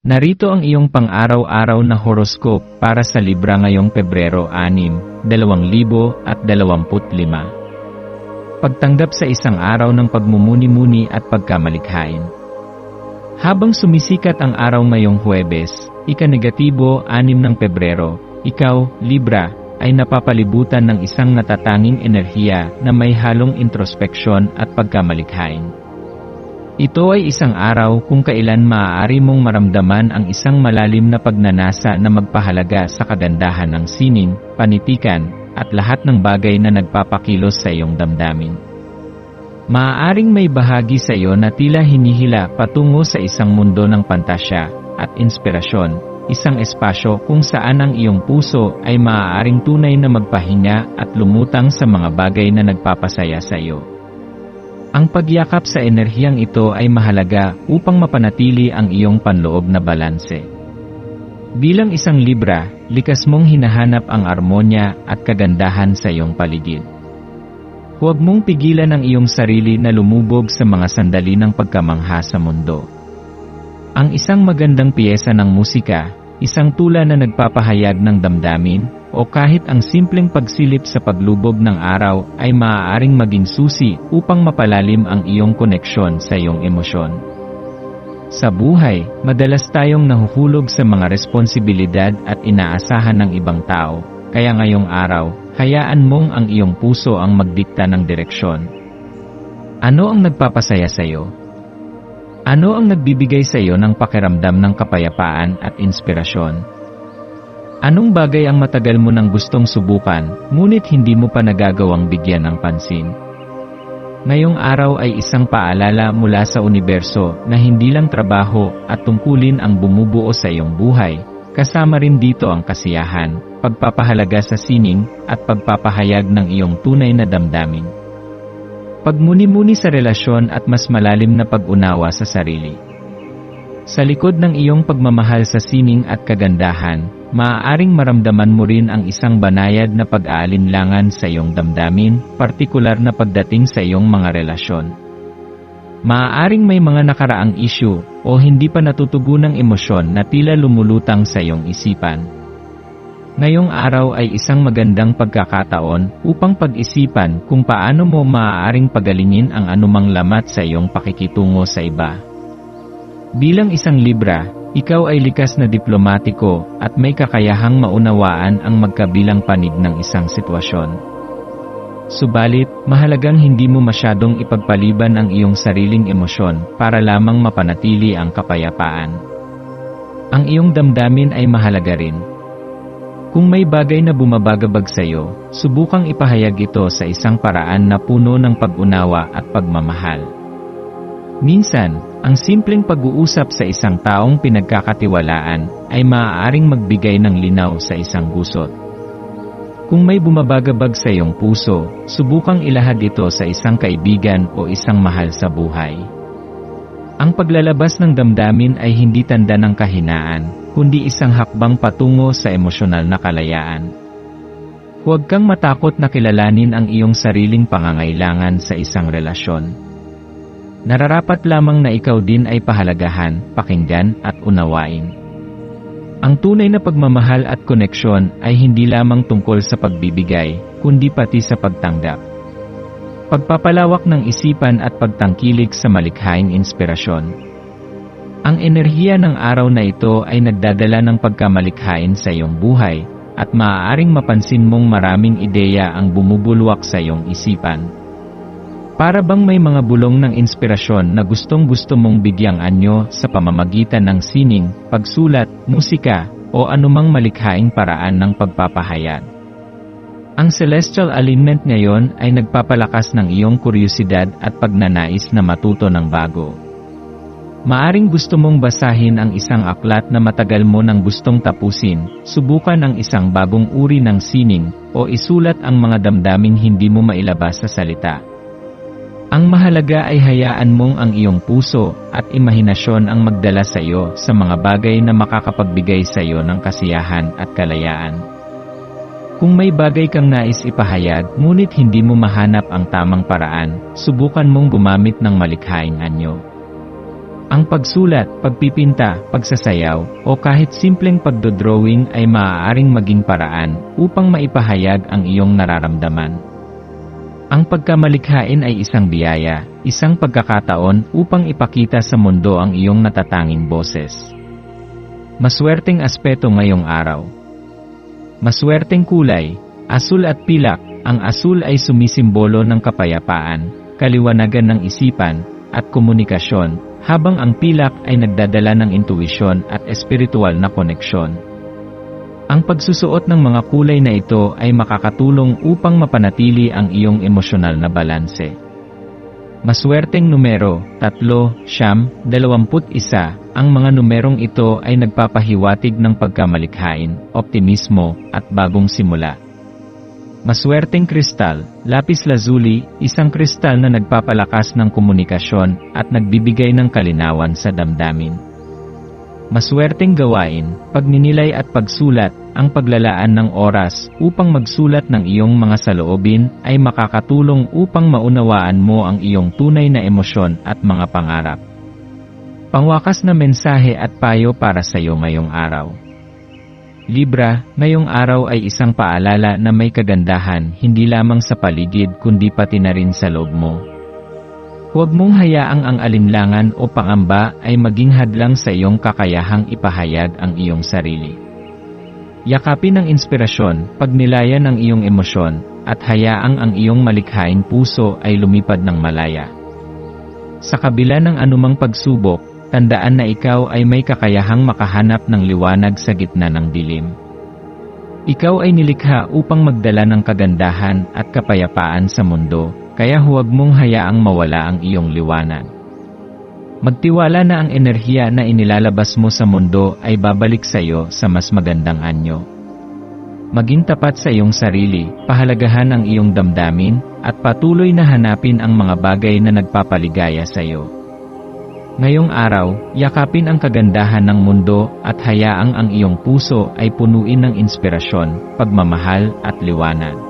Narito ang iyong pang-araw-araw na horoscope para sa Libra ngayong Pebrero 6, 2025. Pagtanggap sa isang araw ng pagmumuni-muni at pagkamalikhain. Habang sumisikat ang araw ngayong Huwebes, ika-negatibo 6 ng Pebrero, ikaw, Libra, ay napapalibutan ng isang natatanging enerhiya na may halong introspeksyon at pagkamalikhain. Ito ay isang araw kung kailan maaari mong maramdaman ang isang malalim na pagnanasa na magpahalaga sa kagandahan ng sining, panitikan, at lahat ng bagay na nagpapakilos sa iyong damdamin. Maaaring may bahagi sa iyo na tila hinihila patungo sa isang mundo ng pantasya at inspirasyon, isang espasyo kung saan ang iyong puso ay maaaring tunay na magpahinga at lumutang sa mga bagay na nagpapasaya sa iyo. Ang pagyakap sa enerhiyang ito ay mahalaga upang mapanatili ang iyong panloob na balanse. Bilang isang Libra, likas mong hinahanap ang armonya at kagandahan sa iyong paligid. Huwag mong pigilan ang iyong sarili na lumubog sa mga sandali ng pagkamangha sa mundo. Ang isang magandang piyesa ng musika, isang tula na nagpapahayag ng damdamin, o kahit ang simpleng pagsilip sa paglubog ng araw ay maaaring maging susi upang mapalalim ang iyong koneksyon sa iyong emosyon. Sa buhay, madalas tayong nahuhulog sa mga responsibilidad at inaasahan ng ibang tao, kaya ngayong araw, hayaan mong ang iyong puso ang magdikta ng direksyon. Ano ang nagpapasaya sa iyo? Ano ang nagbibigay sa iyo ng pakiramdam ng kapayapaan at inspirasyon? Anong bagay ang matagal mo nang gustong subukan, ngunit hindi mo pa nagagawang bigyan ng pansin? Ngayong araw ay isang paalala mula sa universo na hindi lang trabaho at tungkulin ang bumubuo sa iyong buhay, kasama rin dito ang kasiyahan, pagpapahalaga sa sining, at pagpapahayag ng iyong tunay na damdamin. Pagmuni-muni sa relasyon at mas malalim na pag-unawa sa sarili. Sa likod ng iyong pagmamahal sa sining at kagandahan, maaaring maramdaman mo rin ang isang banayad na pag-aalinlangan sa iyong damdamin, partikular na pagdating sa iyong mga relasyon. Maaaring may mga nakaraang issue o hindi pa natutugunang emosyon na tila lumulutang sa iyong isipan. Ngayong araw ay isang magandang pagkakataon upang pag-isipan kung paano mo maaaring pagalingin ang anumang lamat sa iyong pakikitungo sa iba. Bilang isang Libra, ikaw ay likas na diplomatiko at may kakayahang maunawaan ang magkabilang panig ng isang sitwasyon. Subalit, mahalagang hindi mo masyadong ipagpaliban ang iyong sariling emosyon para lamang mapanatili ang kapayapaan. Ang iyong damdamin ay mahalaga rin. Kung may bagay na bumabagabag sa iyo, subukang ipahayag ito sa isang paraan na puno ng pag-unawa at pagmamahal. Minsan, ang simpleng pag-uusap sa isang taong pinagkakatiwalaan ay maaaring magbigay ng linaw sa isang gusot. Kung may bumabagabag sa iyong puso, subukang ilahad ito sa isang kaibigan o isang mahal sa buhay. Ang paglalabas ng damdamin ay hindi tanda ng kahinaan, kundi isang hakbang patungo sa emosyonal na kalayaan. Huwag kang matakot na kilalanin ang iyong sariling pangangailangan sa isang relasyon. Nararapat lamang na ikaw din ay pahalagahan, pakinggan at unawain. Ang tunay na pagmamahal at koneksyon ay hindi lamang tungkol sa pagbibigay, kundi pati sa pagtanggap. Pagpapalawak ng isipan at pagtangkilik sa malikhaing inspirasyon. Ang enerhiya ng araw na ito ay nagdadala ng pagkamalikhain sa iyong buhay, at maaaring mapansin mong maraming ideya ang bumubulwak sa iyong isipan. Para bang may mga bulong ng inspirasyon na gustong gusto mong bigyang anyo sa pamamagitan ng sining, pagsulat, musika, o anumang malikhaing paraan ng pagpapahayag. Ang celestial alignment ngayon ay nagpapalakas ng iyong kuryosidad at pagnanais na matuto ng bago. Maaring gusto mong basahin ang isang aklat na matagal mo nang gustong tapusin, subukan ang isang bagong uri ng sining, o isulat ang mga damdaming hindi mo mailabas sa salita. Ang mahalaga ay hayaan mong ang iyong puso at imahinasyon ang magdala sa iyo sa mga bagay na makakapagbigay sa iyo ng kasiyahan at kalayaan. Kung may bagay kang nais ipahayag ngunit hindi mo mahanap ang tamang paraan, subukan mong gumamit ng malikhaing anyo. Ang pagsulat, pagpipinta, pagsasayaw, o kahit simpleng pagdodrawing ay maaaring maging paraan upang maipahayag ang iyong nararamdaman. Ang pagkamalikhain ay isang biyaya, isang pagkakataon upang ipakita sa mundo ang iyong natatanging boses. Maswerteng aspeto ngayong araw. Maswerteng kulay, asul at pilak, ang asul ay sumisimbolo ng kapayapaan, kaliwanagan ng isipan, at komunikasyon, habang ang pilak ay nagdadala ng intuwisyon at espiritual na koneksyon. Ang pagsusuot ng mga kulay na ito ay makakatulong upang mapanatili ang iyong emosyonal na balanse. Maswerteng numero, 3, siyam, 21, ang mga numerong ito ay nagpapahiwatig ng pagkamalikhain, optimismo, at bagong simula. Maswerteng kristal, lapis lazuli, isang kristal na nagpapalakas ng komunikasyon at nagbibigay ng kalinawan sa damdamin. Maswerteng gawain, pagninilay at pagsulat, ang paglalaan ng oras upang magsulat ng iyong mga saloobin ay makakatulong upang maunawaan mo ang iyong tunay na emosyon at mga pangarap. Pangwakas na mensahe at payo para sa iyo ngayong araw. Libra, ngayong araw ay isang paalala na may kagandahan hindi lamang sa paligid kundi pati na rin sa loob mo. Huwag mong hayaang ang alinlangan o pangamba ay maging hadlang sa iyong kakayahang ipahayag ang iyong sarili. Yakapin ang inspirasyon, pagnilayan ang iyong emosyon, at hayaang ang iyong malikhaing puso ay lumipad ng malaya. Sa kabila ng anumang pagsubok, tandaan na ikaw ay may kakayahang makahanap ng liwanag sa gitna ng dilim. Ikaw ay nilikha upang magdala ng kagandahan at kapayapaan sa mundo, kaya huwag mong hayaang mawala ang iyong liwanag. Magtiwala na ang enerhiya na inilalabas mo sa mundo ay babalik sa iyo sa mas magandang anyo. Maging tapat sa iyong sarili, pahalagahan ang iyong damdamin, at patuloy na hanapin ang mga bagay na nagpapaligaya sa iyo. Ngayong araw, yakapin ang kagandahan ng mundo at hayaang ang iyong puso ay punuin ng inspirasyon, pagmamahal at liwanag.